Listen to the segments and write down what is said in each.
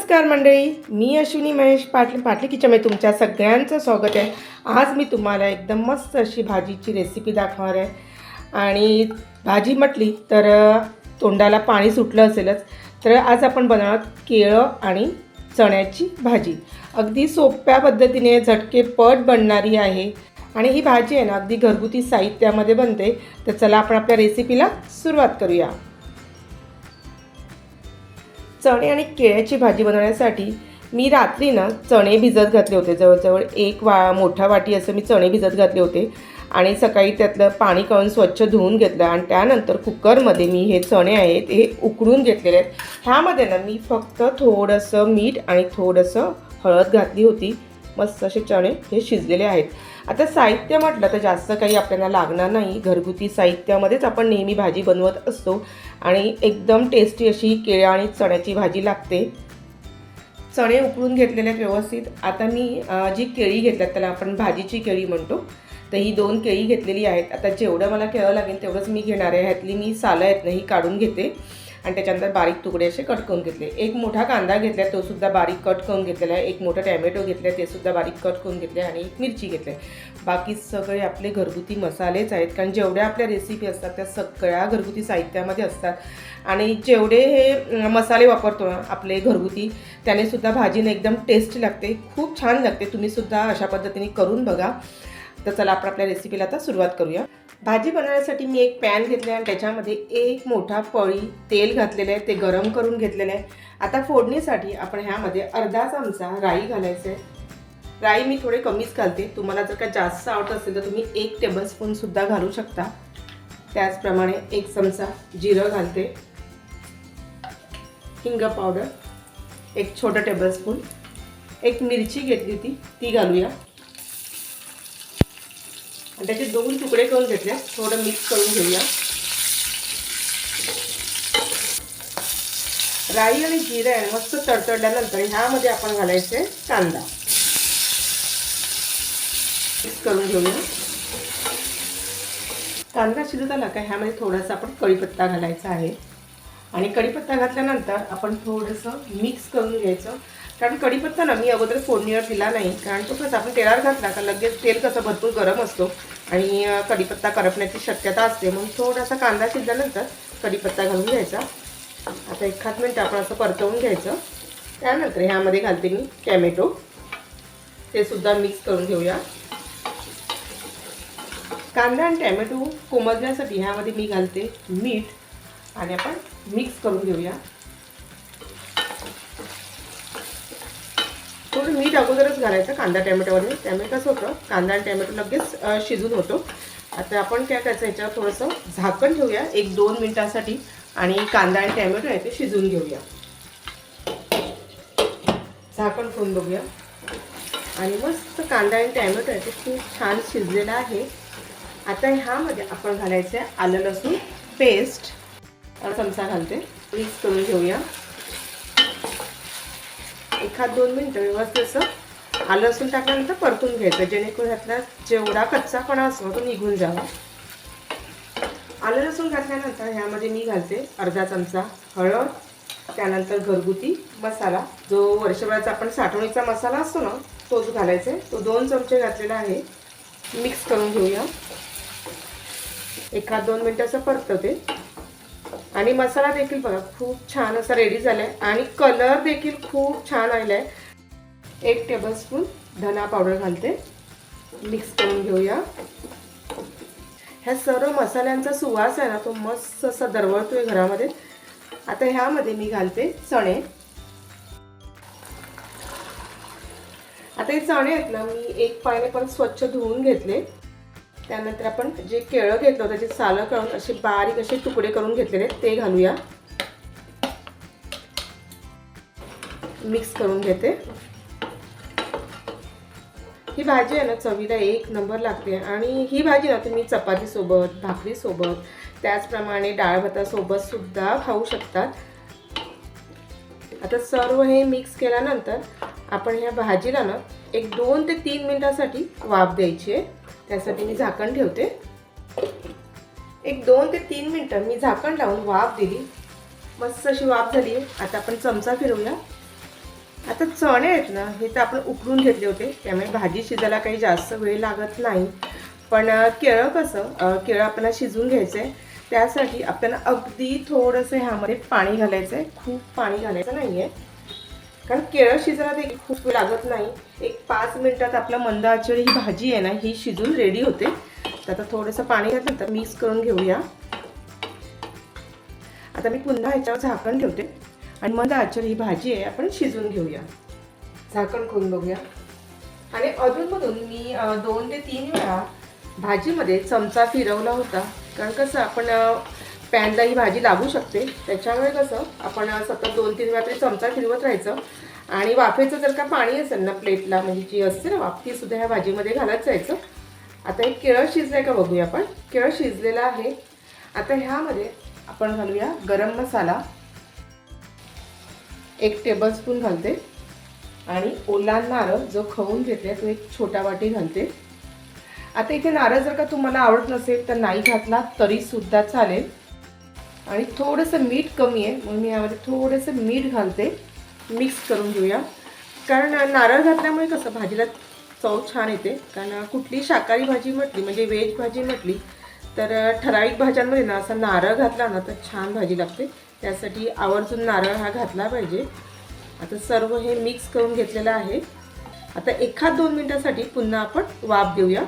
नमस्कार मंडळी मी अश्विनी महेश पाटले पाटले किचनमध्ये तुमच्या सगळ्यांचं स्वागत आहे. आज मी तुम्हाला एकदम मस्त अशी भाजीची रेसिपी दाखवणार आहे. आणि भाजी म्हटली तर तोंडाला पाणी सुटलं असेलच तर आज आपण बनवणार केळं आणि चण्याची भाजी. अगदी सोप्या पद्धतीने झटकेपट बनणारी आहे. आणि ही भाजी आहे ना अगदी घरगुती साहित्यामध्ये बनते. तर चला आपण आपल्या रेसिपीला सुरुवात करूया. चणे आणि केळ्याची भाजी बनवण्यासाठी मी रात्री ना चणे भिजत घातले होते. जवळजवळ एक वा मोठा वाटी असं मी चणे भिजत घातले होते. आणि सकाळी त्यातलं पाणी काढून स्वच्छ धुवून घेतलं आणि त्यानंतर कुकरमध्ये मी हे चणे आहेत हे उकडून घेतलेले आहेत. ह्यामध्ये ना मी फक्त थोडंसं मीठ आणि थोडंसं हळद घातली होती. मस्त असे चणे हे शिजलेले आहेत. आता साहित्य म्हटलं तर जास्त काही आपल्याला लागणार नाही. घरगुती साहित्यामध्येच आपण नेहमी भाजी बनवत असतो आणि एकदम टेस्टी अशी केळ्या आणि चण्याची भाजी लागते. चणे उकळून घेतलेले व्यवस्थित. आता मी जी केळी घेतल्यात त्याला आपण भाजीची केळी म्हणतो तर ही दोन केळी घेतलेली आहेत. आता जेवढं मला केळं लागेल तेवढंच मी घेणार आहे. ह्यातली मी सालं आहेत ना ही काढून घेते. आणि त्याच्यानंतर बारीक तुकडे असे कट करून घेतले. एक मोठा कांदा घेतला तो सुद्धा बारीक कट करून घेतलेला आहे. एक मोठं टॅमॅटो घेतला ते सुद्धा बारीक कट करून घेतले आणि एक मिरची घेतली बाकी सगळे आपले घरगुती मसालेच आहेत. कारण जेवढ्या आपल्या रेसिपी असतात त्या सगळ्या घरगुती साहित्यामध्ये असतात. आणि जेवढे हे मसाले वापरतो ना आपले घरगुती त्याने सुद्धा भाजीने एकदम टेस्टी लागते. खूप छान लागते. तुम्ही सुद्धा अशा पद्धतीने करून बघा. तर चला आपण आपल्या रेसिपीला आता सुरुवात करूया. भाजी बनवण्यासाठी मी एक पॅन घेतला आणि त्याच्यामध्ये एक मोठा पळी तेल घातलेलं आहे ते गरम करून घेतलेलं आहे. आता फोडणीसाठी आपण ह्यामध्ये अर्धा चमचा राई घालायचं आहे राई मी थोडे कमीच घालते. तुम्हाला जर का जास्त आवडत असेल तर तुम्ही एक टेबलस्पूनसुद्धा घालू शकता. त्याचप्रमाणे एक चमचा जिरं घालते. हिंग पावडर एक छोटं टेबलस्पून एक मिरची घेतली ती ती घालूया. आणि त्याचे दोन तुकडे करून घेतले. थोडं मिक्स करून घेऊया. राई आणि जिरे आहे मस्त तडतडल्यानंतर ह्यामध्ये आपण घालायचे कांदा. मिक्स करून घेऊया. कांदा शिजत का ह्यामध्ये थोडासा आपण कढीपत्ता घालायचा आहे. आणि कढीपत्ता घातल्यानंतर आपण थोडंसं मिक्स करून घ्यायचं. कारण कढीपत्ता ना मी अगोदर फोडणीवर दिला नाही. कारण तो कसं आपण तेलावर घातला का लगेच तेल कसं भरपूर गरम असतो. आणि कढीपत्ता करपण्याची शक्यता असते. म्हणून थोडासा कांदा शिजल्यानंतर कढीपत्ता घालून घ्यायचा. आता एखाद मिनटं आपण असं परतवून घ्यायचं. त्यानंतर ह्यामध्ये घालते मी टॅमॅटो. ते सुद्धा मिक्स करून घेऊया. कांदा आणि टॅमॅटो कोमजण्यासाठी ह्यामध्ये मी घालते मीठ. आणि आपण मिक्स करून घेऊया थोडं मीठ अगोदरच घालायचं कांदा टॅमॅटोमध्ये त्यामुळे कसं होतं कांदा आणि टॅमॅटो लगेच शिजून होतो. आता आपण काय करायचं याच्यावर थोडंसं झाकण ठेवूया. एक दोन मिनटासाठी आणि कांदा आणि टॅमॅटो आहे ते शिजवून घेऊया. झाकण ठेवून बघूया. आणि मस्त कांदा आणि टॅमॅटो आहे ते खूप छान शिजलेला आहे. आता ह्यामध्ये आपण घालायचं आहे आलं लसूण पेस्ट. चमचा घालते. मिक्स करून घेऊया. एखाद दोन मिनटं व्यवस्थित असं आलं लसूण टाकल्यानंतर परतून घ्यायचं. जेणेकरून ह्यातला जेवढा कच्चापणा असतो तो निघून जावा. आलं लसूण घातल्यानंतर ह्यामध्ये मी घालते अर्धा चमचा हळद त्यानंतर घरगुती मसाला. जो वर्षभराचा आपण साठवणीचा मसाला असतो ना तोच घालायचा आहे. तो दोन चमचे घातलेला आहे. मिक्स करून घेऊया. एखाद दोन मिनटं असं परतवते आणि मसाला देखील बघा खूप छान असा रेडी झाला आहे आणि कलर देखील खूप छान आलेला आहे एक टेबलस्पून धना पावडर घालते. मिक्स करून घेऊया. ह्या सर्व मसाल्यांचा सुवास आहे ना तो मस्त असा दरवळतोय घरामध्ये. आता ह्यामध्ये मी घालते चणे. आता हे चणे आहेत ना मी एक पाण्याने पण स्वच्छ धुवून घेतले. त्यानंतर आपण जे केळं घेतलं होतं त्याचे सालं काढून असे बारीक असे तुकडे करून घेतलेले ते घालूया. मिक्स करून घेते. ही भाजी आहे ना चवीला एक नंबर लागते. आणि ही भाजी ना तुम्ही चपातीसोबत भाकरीसोबत त्याचप्रमाणे डाळ भातासोबत सुद्धा खाऊ शकतात आता सर्व हे मिक्स केल्यानंतर आपण ह्या भाजीला ना एक दोन ते तीन मिनिटासाठी वाफ द्यायची आहे. त्यासाठी मी झाकण ठेवते. एक दोन ते तीन मिनटं मी झाकण लावून वाफ दिली. मस्त अशी वाफ झाली. आता आपण चमचा फिरवूया. आता चणे आहेत ना हे तर आपण उकळून घेतले होते. त्यामुळे भाजी शिजायला काही जास्त वेळ लागत नाही. पण केळं कसं केळं आपल्याला शिजवून घ्यायचं आहे त्यासाठी आपल्याला अगदी थोडंसं ह्यामध्ये पाणी घालायचं आहे खूप पाणी घालायचं नाही आहे कारण केळं शिजण्यात देखील खूप लागत नाही. एक पाच मिनिटात आपलं मंद आचेवर ही भाजी आहे ना ही शिजून रेडी होते. तर आता थोडंसं पाणी घातलं तर मिक्स करून घेऊया. आता मी पुन्हा ह्याच्यावर झाकण ठेवते. आणि मंद आचेवर ही भाजी आहे आपण शिजून घेऊया. झाकण खोलून बघूया. आणि अधूनमधून मी दोन ते तीन वेळा भाजीमध्ये चमचा फिरवला होता. कारण कसं आपण पॅनला ही भाजी लागू शकते. त्याच्यामुळे कसं आपण सतत दोन तीन वेळा तरी चमचा फिरवत राहायचं. आणि वाफेचं जर का पाणी असेल ना प्लेटला म्हणजे जी असते ना वाफ ती सुद्धा ह्या भाजीमध्ये घालत जायचं. आता एक केळं शिजलंय का बघूया आपण. केळं शिजलेलं आहे. आता ह्यामध्ये आपण घालूया गरम मसाला. एक टेबलस्पून घालते. आणि ओला नारळ जो खवून घेते तो एक छोटा वाटी घालते. आता इथे नारळ जर का तुम्हाला आवडत नसेल तर नाही घातला तरी सुद्धा चालेल. आणि थोडंसं मीठ कमी आहे. म्हणून मी यामध्ये थोडंसं मीठ घालते. मिक्स करून घेऊया. कारण नारळ घातल्यामुळे कसं भाजीला चव छान येते. कारण कुठली शाकाहारी भाजी म्हटली म्हणजे व्हेज भाजी म्हटली तर ठराविक भाज्यांमध्ये ना असा नारळ घातला ना तर छान भाजी लागते. त्यासाठी आवर्जून नारळ हा घातला पाहिजे. आता सर्व हे मिक्स करून घेतलेलं आहे. आता एखाद दोन मिनिटासाठी पुन्हा आपण वाफ देऊया.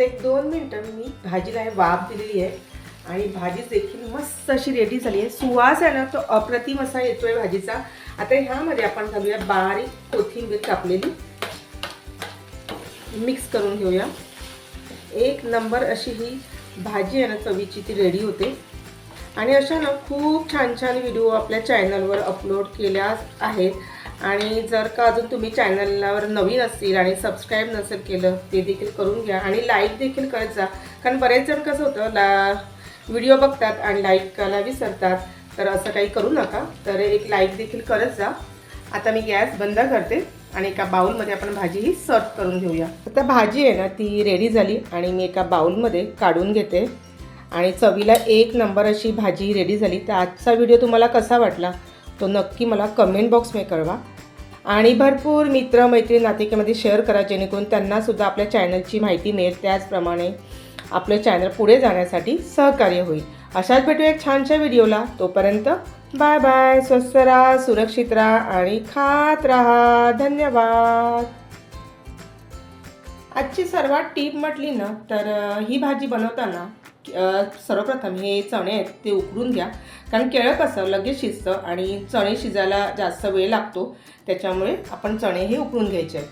आता एक दोन मिनटं मी भाजीला हे वाफ दिलेली आहे. आणि भाजी देखील मस्त अशी रेडी झाली आहे. सुवास आहे ना तो अप्रतिम असा येतोय भाजीचा. आता ह्यामध्ये आपण घालूया बारीक कोथिंबीर कापलेली. मिक्स करून घेऊया. एक नंबर अशी ही भाजी आहे ना चवीची ती रेडी होते. आणि अशा ना खूप छान छान व्हिडिओ आपल्या चॅनलवर अपलोड केल्या आहेत. आणि जर का अजून तुम्ही चॅनलवर नवीन असतील आणि सबस्क्राईब नसेल केलं ते देखील करून घ्या आणि लाईक देखील करत जा. कारण बरेच जण कसं होतं ला व्हिडिओ बघतात आणि लाईक करायला विसरतात. तर असं काही करू नका. तर एक लाईक देखील करत जा. आता मी गॅस बंद करते आणि एका बाउलमध्ये आपण भाजी ही सर्व करून घेऊया. आता भाजी आहे ना ती रेडी झाली आणि मी एका बाउलमध्ये काढून घेते. आणि चवीला एक नंबर अशी भाजी रेडी झाली. तर आजचा व्हिडिओ तुम्हाला कसा वाटला? तो नक्की मला कमेंट बॉक्समध्ये कळवा. आणि भरपूर मित्र मैत्रीण नातिकेमध्ये शेअर करा जेणेकरून त्यांनासुद्धा आपल्या चॅनलची माहिती मिळेल. त्याचप्रमाणे आपलं चॅनल पुढे जाण्यासाठी सहकार्य होईल. अशाच भेटूया एक छानशा व्हिडिओला तोपर्यंत बाय बाय स्वस्त राहा सुरक्षित राहा आणि खात राहा. धन्यवाद. आजची सर्वात टीप म्हटली ना तर ही भाजी बनवताना सर्वप्रथम हे चणे आहेत ते उकडून घ्या. कारण केळं कसं लगेच शिजतं आणि चणे शिजायला जास्त वेळ लागतो. त्याच्यामुळे आपण चणे हे उकडून घ्यायचे आहेत.